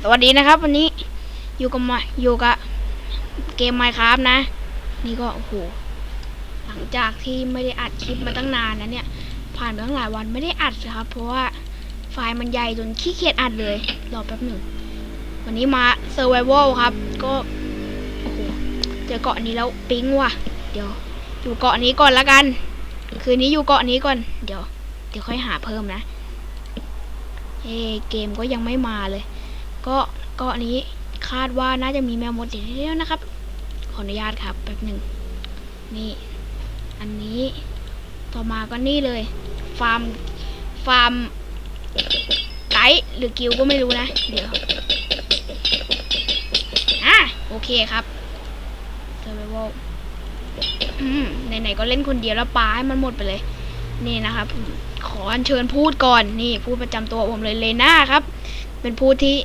สวัสดีนะครับ วันนี้อยู่กับมาอยู่กับเกม Minecraft นะ นี่ก็โอ้โหหลังจากที่ไม่ได้อัดคลิปมาตั้งนานนะเนี่ย ผ่านไปตั้งหลายวันไม่ได้อัดครับ เพราะว่าไฟล์มันใหญ่จนขี้เกียจอัดเลยรอแป๊บหนึ่งวันนี้มา Survival ครับ ก็โอ้โหเจอเกาะนี้แล้วปิ๊งว่ะ เดี๋ยว อยู่เกาะนี้ก่อนละกัน คืนนี้อยู่เกาะนี้ก่อนเดี๋ยว เดี๋ยวค่อยหาเพิ่มนะเอเกมก็ยังไม่มาเลย ก็เกาะนี้คาดว่าน่าจะมีแมวมดเดี๋ยวนะครับ ขออนุญาตครับแป๊บหนึ่งนี่ อันนี้ต่อมาก็นี่เลย ฟาร์มฟาร์มไกด์หรือกิวก็ไม่รู้นะ เดี๋ยวอะโอเคครับเซอร์ไวลอืมไหนๆก็เล่นคนเดียวแล้วปาให้มันหมดไปเลย นี่นะครับ ขออัญเชิญพูดก่อนนี่พูดประจำตัวผมเลยเลน่าครับ เป็นพูดที่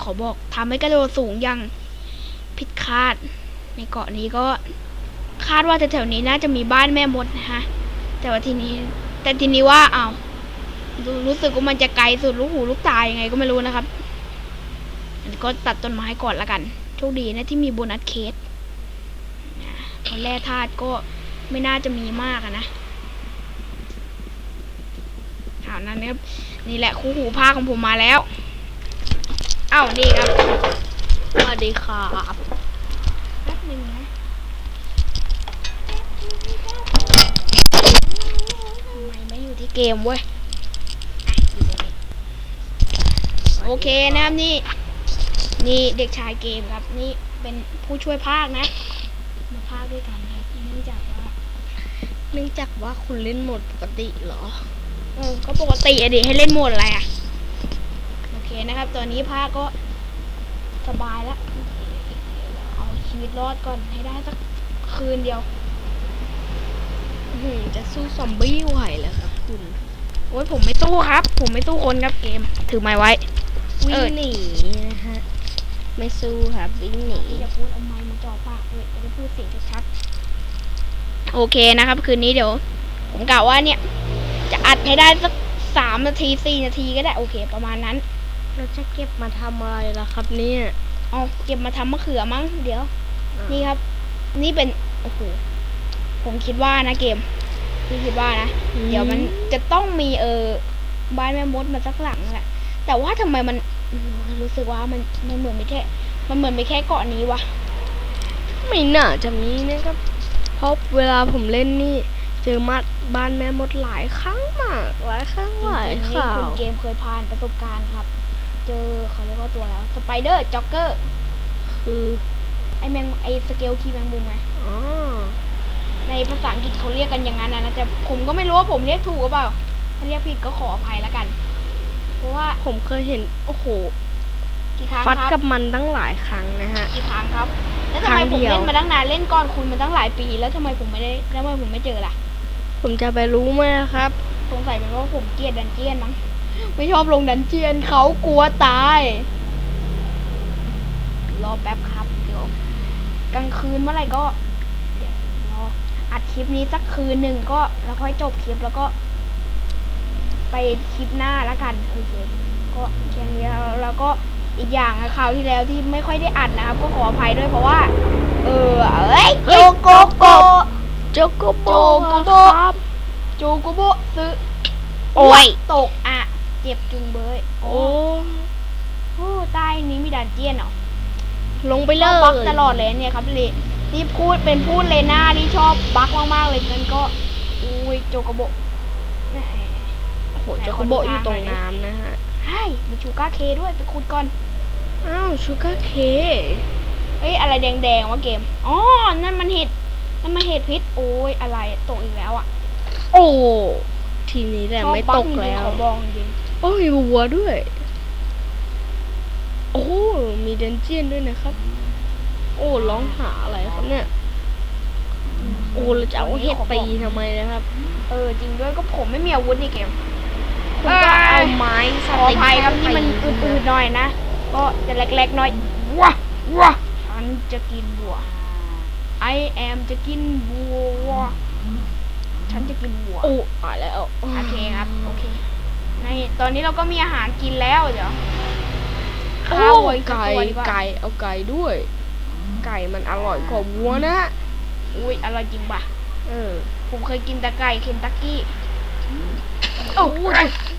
ขอบอกทำให้กระโดดสูงย่างผิดคาด ในเกาะนี้ก็คาดว่าแถวๆนี้น่าจะมีบ้านแม่มดนะฮะ แต่ว่าทีนี้ แต่ทีนี้ว่าเอ้ารู้สึกว่ามันจะไกลสุดลูกหูลูกตายังไงก็ไม่รู้นะครับอันก็ตัดต้นไม้ก่อนละกัน โชคดีนะที่มีโบนัสเคสนะเพราะแร่ธาตุก็ไม่น่าจะมีมากนะข่าวนั้นนะครับนี่แหละคู่หูภาของผมมาแล้ว อ้านี่ครับสวัสดีครับแป๊บนึงนะทำไมไม่อยู่ที่เกมเว้ยโอเคนะครับนี่ นี่เด็กชายเกมครับ นี่เป็นผู้ช่วยภาคนะ มาภาคด้วยกันครับเนื่องจากว่าเนื่องจากว่าคุณเล่นโหมดปกติเหรอเออก็ปกติอะดิให้เล่นโหมดอะไรอะ นะครับ ตอนนี้ภาคก็สบายแล้ว เอาชีวิตรอดก่อนให้ได้สักคืนเดียวอื้อหือจะสู้ซอมบี้ไหวเหรอครับ คุณ โอ้ยผมไม่สู้ครับ ผมไม่สู้คนครับเกม ถือไม้ไว้ วิ่เองอหนีนะฮะ ไม่สู้ครับ วิ่งหนีที่จะพูดเอาไม้มาจ่อปากเลยจะได้พูดเสียงชัดๆโอเคนะครับ คืนนี้เดี๋ยว ผมกล่าวว่าเนี่ย จะอัดให้ได้สักสามนาทีสี่นาทีก็ได้ โอเค ประมาณนั้น เราจะเก็บมาทำอะไรล่ะครับเนี่ยเอาเก็บมาทำมะเขือมั้งเดี๋ยว นี่ครับ นี่เป็นโอ้โหผมคิดว่านะเกมพี่คิดว่านะอืมเดี๋ยวมันจะต้องมีเออบ้านแม่มดมาสักหลังแหละแต่ว่าทำไมมันอืมรู้สึกว่ามันมันเหมือนไม่แค่ มันเหมือนไม่แค่เกาะนี้วะไม่น่าจะมีนะครับเพราะเวลาผมเล่นนี่เจอมาบ้านแม่มดหลายครั้งมากหลายครั้งหลายจริงๆนี่ข่าคุวณเกมเคยผ่านประสบการณ์ครับ เจอเขาเรียกว่าตัวแล้วสไปเดอร์จ็อกเกอร์คือไอแมงไอสเกลคีแมงมุมไงอ๋อในภาษาอังกฤษเขาเรียกกันอย่างนั้นนะนะแต่ผมก็ไม่รู้ว่าผมเรียกถูกหรือเปล่า ถ้าเรียกผิดก็ขออภัยแล้วกัน เพราะว่าผมเคยเห็นโอ้โหกี่ครั้งฟัดครักับมันตั้งหลายครั้งนะฮะกี่ครั้งครับ แล้วคทำรั้ไมงผมเดียวเล่นมาตั้งนานเล่นก่อนคุณมาตั้งหลายปี แล้วทำไมผมไม่ได้แล้วทำไมผมไม่เจอล่ะ ผมจะไปรู้ไหมครับ สงสัยเป็นเพราะว่าผมเกลียดดันเจียนมั้ง ไม่ชอบลงดันเจียนเขากลัวตาย รอแป๊บครับ เดี๋ยว กลางคืนเมื่อไหร่ก็ เดี๋ยวรออัดคลิปนี้สักคืนหนึ่งก็แล้วค่อยจบคลิปแล้วก็ ไปคลิปหน้าแล้วกันโอเคก็แค่นี้แล้วแล้วก็อีกอย่างอะคราวที่แล้วที่ไม่ค่อยได้อัดนะครับ ก็ขออภัยด้วยเพราะว่า เออเอ้ยโจโกโกโจโกโบโจโกโบครับโจโกโบซื้อโอ้ยตกอะ เจ็บจุงเบยโอ้โอ้ใต้นี้มีดันเจียนเหรอลงไปเลชอยบบักตลอดเลยเนี่ยครับเลนี่พูดเป็นพูดเลน่าที่ชอบบักมากๆเลยกันก็ อุ้ยโจโกโบแหมโอ้โหโจโกโบอยู่ตรงน้ำนะฮะใช่มีชูก้าเคด้วยไปขุดก่อน อ้าวชูการ์เคเอ้ยอะไรแดงๆวะเกม อ๋อ นั่นมันเห็ด นั่นมันเห็ดพิษ โอ้ยอะไรตกอีกแล้วอะ โอ้ ทีนี้แต่ชอบไม่บัตกกจริงๆแล้วขอบอกจริง โอ้มีวัวด้วย โอ้ มีเดนเจียนด้วยนะครับ โอ้ร้องหาอะไรครับเนี่ย โอ้เราจะเอาเห็ดตีทำไมนะครับ เออจริงด้วยก็ผมไม่มีอาวุธนี่เกมคุณก็เอาไม้สขออติ๊กภัยครับเข้านี่มันตีอืดๆหน่อยนะ ก็จะเล็กๆหน่อยว้าว้าฉันจะกินวัว I am จะกินวัว ฉันจะกินวัว โอ้ตายแล้ว โอเคครับ โอเคในตอนนี้เราก็มีอาหารกินแล้วเดี๋ยวโอ้ข้าววัวอีกสักไก่ตัวดีกว่าไก่เอาไก่ด้วย ไก่มันอร่อยกว่าวัวนะอุ้ยอร่อยจริงป่ะ เออผมเคยกินแต่ไก่เคนตักกี้โอ้โห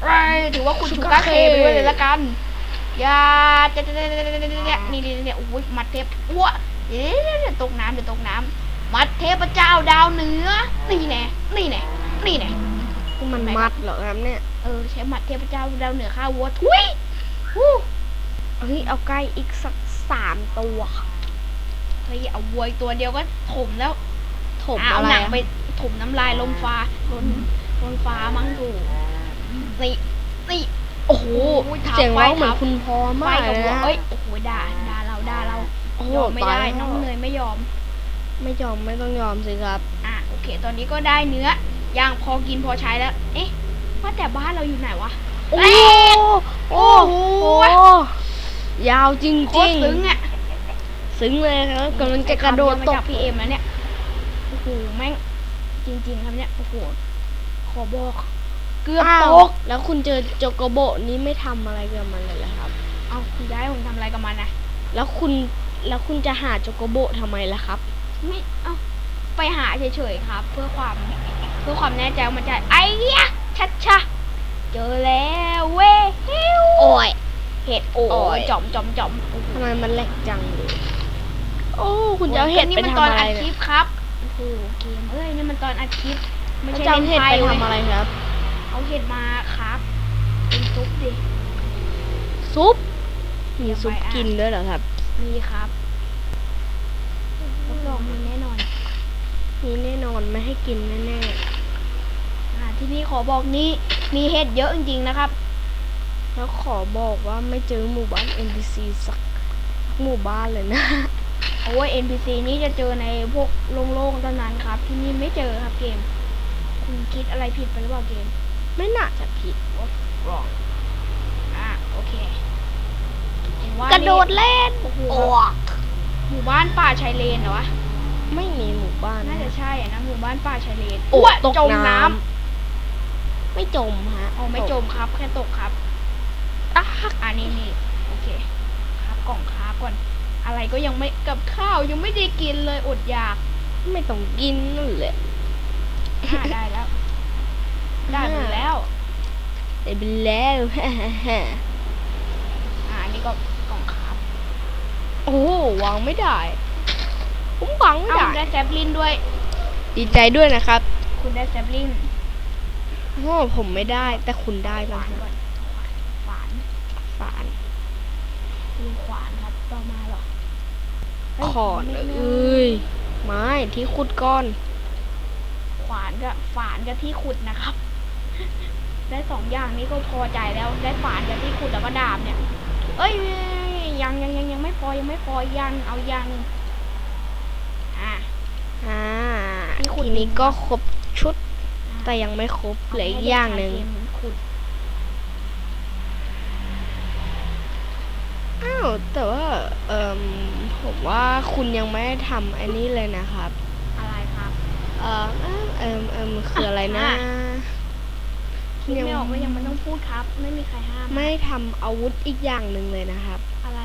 ไรถือว่าคุณชูกาเคไปด้วยเลยละกันอย่าจะจะจะเนี่ยนี่นี่เนี่ยโอ้ยมัดเทพอ้วเดี๋ยวเดี๋ยวตกน้ำเดี๋ยวตกน้ำมัดเทพเจ้าดาวเหนือ นี่แน่นี่แน่นี่แน่ มันมัดเหรอครับเนี่ย เออใช้มัดเทพเจ้าดาวเหนือข้าวัวทุยวู้เฮ้ยเอาไก่อีกสักสามตัวเฮ้ยเอาวัวอีกตัวเดียวก็ถมแล้วถมอะเอาอะไรหนังอะไปถมน้ำลายลมฟ้าลนลนฟ้ามั้งดูนี่นี่โอ้โหโอ้ยทับเสียงร้องไว้เหมือนทับคุณพอไฟมากกับเลยวัวนะเอ้ยโอ้โหด่าด่าเราด่าเราโอ้โหยอมไม่ตายได้แล้วน้องเนยไม่ยอม ไม่ยอมไม่ต้องยอมสิครับอะโอเค ตอนนี้ก็ได้เนื้อย่างพอกินพอใช้แล้ว เอ๊ะ ว่าแต่บ้านเราอยู่ไหนวะ โอ้เอ๊ะโอ้โอ้โหโหยาวจริงโคจริตงรซึ้งอะซึ้งเลยครับกำลังจะกระโดดไอ้ตคำเยวมากจากพี่เอ็มแล้วเนี่ยโอ้โหแม่งจริง ๆ ครับเนี่ยโอ้โหขอบอกเกือบอ้าวตกแล้วคุณเจอโจโกโบะนี้ไม่ทำอะไรกับมันเลยเหรอครับ เอาคุณจะให้ผมทำอะไรกับมันนะแล้วคุณแล้วคุณจะหาโจโกโบะทำไมล่ะครับ ไม่เอาไปหาเฉยๆครับ เพื่อความเพื่อความแน่ใจว่ามันจะไอ้ยะ ชัดชะเจอแล้วเว้ยฮิวโอ้ยเห็ดโอ้โอ้ยยจอมจอมจอมโอ้โหทำไมมันแหลกจังเลยโอ้คุณจะเอาเห็ดนี่ไปมันทำตอนอะไรอัดคลิเนี่ยปครับโอ้โหเกมเอ้ยนี่มันตอนอัดคลิปไม่คุณใช่จะเอาเล่นเห็ดไพ่ไปเว้ยทำอะไรครับ เอาเห็ดมาครับเป็นซุปดิซุปมีซุปเดี๋ยวไปอะกินด้วยเหรอครับ มีครับรับรองมีแน่นอน มีแน่นอนไม่ให้กินแน่อ่า ที่นี่ขอบอกนี่มีเห็ดเยอะจริงๆนะครับๆแล้วขอบอกว่าไม่เจอหมู่บ้าน NPC สักหมู่บ้านเลยนะโอ้ย NPC นี่จะเจอในพวกโล่งๆเท่านั้นครับ ที่นี่ไม่เจอครับเกม คุณคิดอะไรผิดไปหรือเปล่าเกม ไม่น่าจะผิดรองอะโอเคเห็นว่ากระโดดเล่นโอ้โหโอ้หมู่บ้านป่าชายเลนเหรอวะไม่มีหมู่บ้านน่าจะใช่อะนะหมู่บ้านป่าชายเลนโอ้อ้วตกจมน้น้ำ ไม่จมฮะำอ๋อไม่จมครับ แค่ตกครับอะอ่านี่นี่โอเค ครับกล่องครับก่อน อะไรก็ยังไม่กับข้าวยังไม่ได้กินเลยอดอยาก ไม่ต้องกินนั่นแหละอ่าได้แล้ว ได้หมดแล้วได้ไปแล้วอ่าอันนี้ก็กล่องครับ โอ้วางไม่ได้ผมวางไม่เอาได้ได้แซบลินด้วย ดีใจด้วยนะครับ คุณได้แซบลิน โอ้ผมไม่ได้ แต่คุณได้ขแล้ววานก่อนขวานฝานมีขวานครับต่อมาเหรอเฮ้ยขอนไม่เอไม่้ยไม้ที่ขุดก้อน ขวานกับฝานกับที่ขุดนะครับ ได้สองอย่างนี้ก็พอใจแล้ว ได้ฝานกับที่ขุดแล้วก็ดาบเนี่ย เอ้ยยังยังยังยังไม่พอยังไม่พอยังเอาอีกอย่างหนึ่งอ่าอ่าที่ขุดทีนี้ดินก็ครบชุดอ่า แต่ยังไม่ครบเเหลืออีกให้อย่างหนึ่งเด็กชเกมขุดอ้าวแต่ว่า เอ่มผมว่าคุณยังไม่ได้ทำอันนี้เลยนะครับ อะไรครับ เอ่อเอ่มเอ่มคืออะไรนะอะคิดไม่ออกว่ายังมันต้องพูดครับ ไม่มีใครห้าม ไม่ทำอาวุธอีกอย่างหนึ่งเลยนะครับ อะไรนะครับ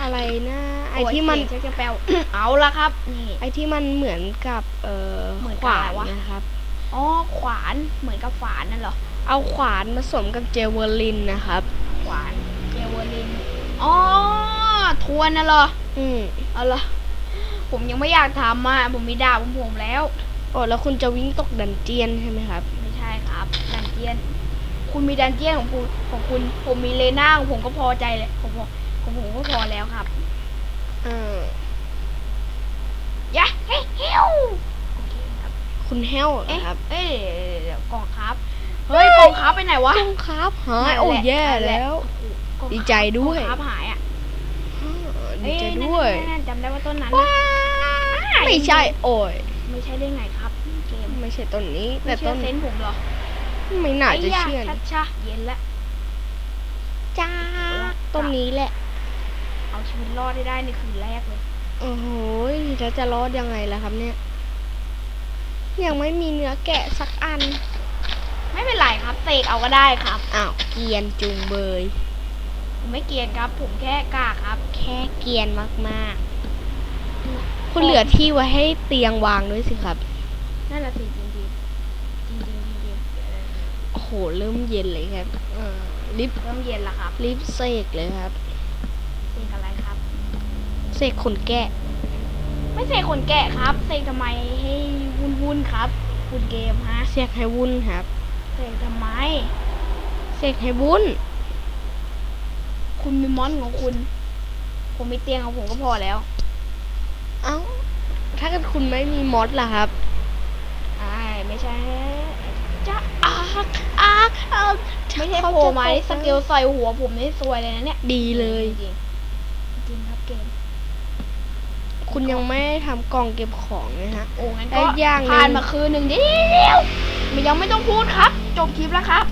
อะไรนะไอโยที่มันเสียงจะแปลวเอาละครับนี่ไอที่มันเหมือนกับเอ่อเหมือนขกับวาอะไรนวะนะครับอ๋อขวานเหมือนกับฝานนั่นเหรอเอาขวานผสมกับเจลเวอร์ลินนะครับ ขวานเจลเวอรินอ๋อทวนน่ะเหรอ อืมเอาเหรอผมยังไม่อยากทำอะผมมีดาบของผมแล้วโอ้แล้วคุณจะวิ่งตกดันเจียนใช่ไหมครับ ไม่ใช่ครับ ดันเจียน คุณมีดันเจียนของคุณของคุณ ผมมีเลน่าของผมก็พอใจเลยของผม ของผมก็พอแล้วครับ เออยะเฮ้ยเฮ้วโอเคครับ คุณแห้วเหรเอ๊ะอครับเอ้ยเดี๋ยวกล่องครับ เฮ้ยกล่องครับไปไหนวะต้องครับหายนั่นแหละโอ้แย่นั่นหะแล้วโอ้โหกล่องดีใจด้วย กล่องครับหายอะอ่าดีเอ้ยใจนั่นด้วยนั่นนั่นจำได้ว่าต้นนั้นว้านะไม่ใช่ โอ้ย ไม่ใช่ได้ไงครับเกมไม่ใช่ต้นนี้ไม่แต่เชื่ต้อนเซนส์ผมเหรอไม่น่าจะไอ้ยเชื่อชันะดชะเย็นแล้วจ้าต้นนี้แหละ เอาชีวิตรอดได้ได้ในคืนแรกเลย โอ้โหแล้วจะรอดยังไงล่ะครับเนี่ย ยังไม่มีเนื้อแกะสักอัน ไม่เป็นไรครับเสกเอาก็ได้ครับ อ้าวเกรียนจุงเบยนผมไม่เกรียนครับ ผมแค่กล้าครับ แค่เกรียนมากๆ คุณเหลือที่ไว้ให้เตียงวางด้วยสิครับ นั่นแหละสิจริงๆจริงๆจริงๆจริงโอ้โห เริ่มเย็นเลยครับ เออรีบๆเริ่มเย็นแล้วครับรีบเสกเลยครับ เสกอะไรครับ เสกขนแกะ ไม่เสกคนแกะครับเสกทำไมให้วุ่นวุ่นๆครับคุณเกมฮะเสกให้วุ่นครับเสกทำไมเสกให้วุ่น คุณมีมอนของคุณ ผมมีเตียงของผมก็พอแล้ว เอ้า ถ้าเกิดคุณไม่มีมอสล่ะครับไอ้ายไม่ใช่จะอาร์คอาร์คอาร์คไม่ใช่โผล่มาที่สเกลใส่หัวผมนี่ซวยเลยนะเนี่ย ดีเลยจริงๆจริงครับเกม คุณยังไม่ได้ทำกล่องเก็บของเลยฮะ โอ้งั้นได้ก็อย่างหนึ่ง ผ่านมาคืนหนึ่งเดียวมันยังไม่ต้องพูดครับ จบคลิปแล้วครับ